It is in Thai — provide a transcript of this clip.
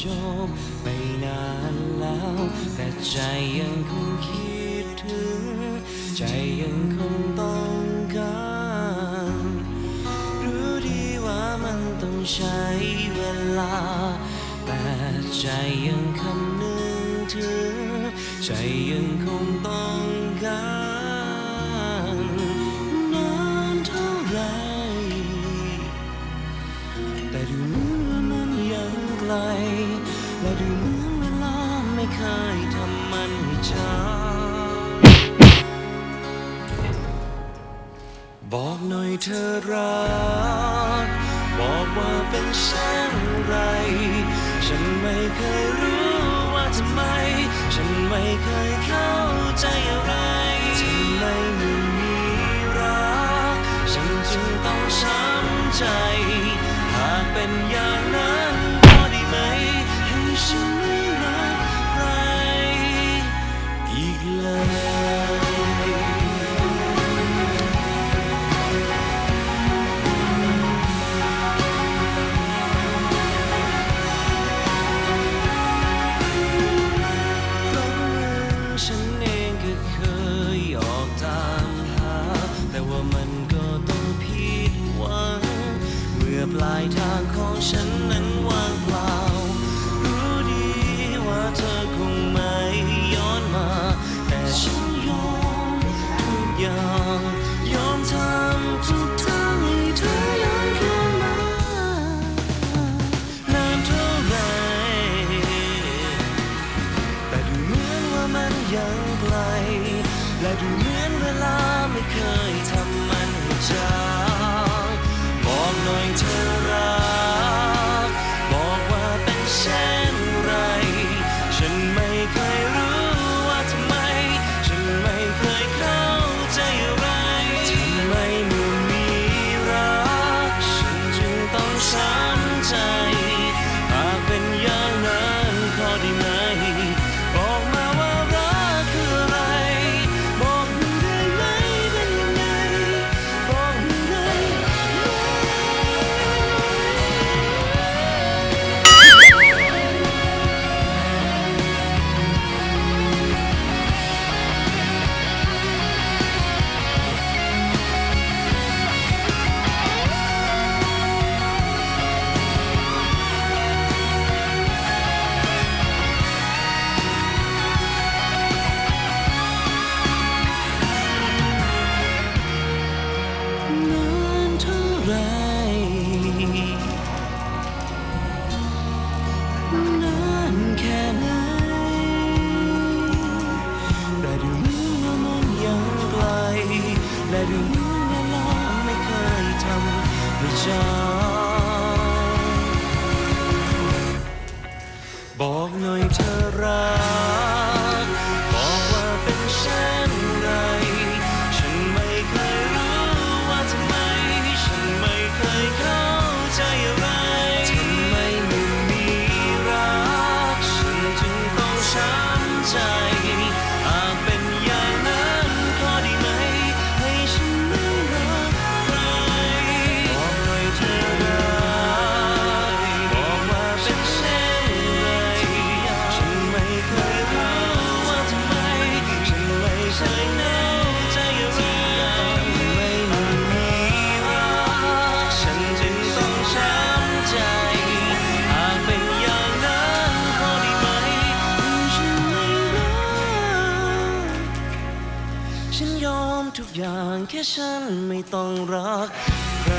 จบไปนานแล้ว แต่ใจยังคงคิดถึง ใจยังคงต้องการรู้ดีว่ามันต้องใช้เวลา แต่ใจยังคำนึงถึง ใจยังคงต้อง และดูเหมือนเวลาไม่เคยทำมันให้ช้า บอกหน่อยเธอรัก บอกว่าเป็นเช่นไร ฉันไม่เคยรู้ว่าทำไม ฉันไม่เคยเข้าใจ ปลายทางของฉันนั้นว่างเปล่า รู้ดีว่าเธอคงไม่ย้อนมา แต่ฉันยอมทุกอย่าง ยอมทำทุกทางให้เธอย้อนคืนมา นานเท่าไร แต่ดูเหมือนว่ามันยังไกล และดูเหมือนเวลาไม่เคยทำมันให้จาง บอำ แค่ฉันไม่ต้องรักใคร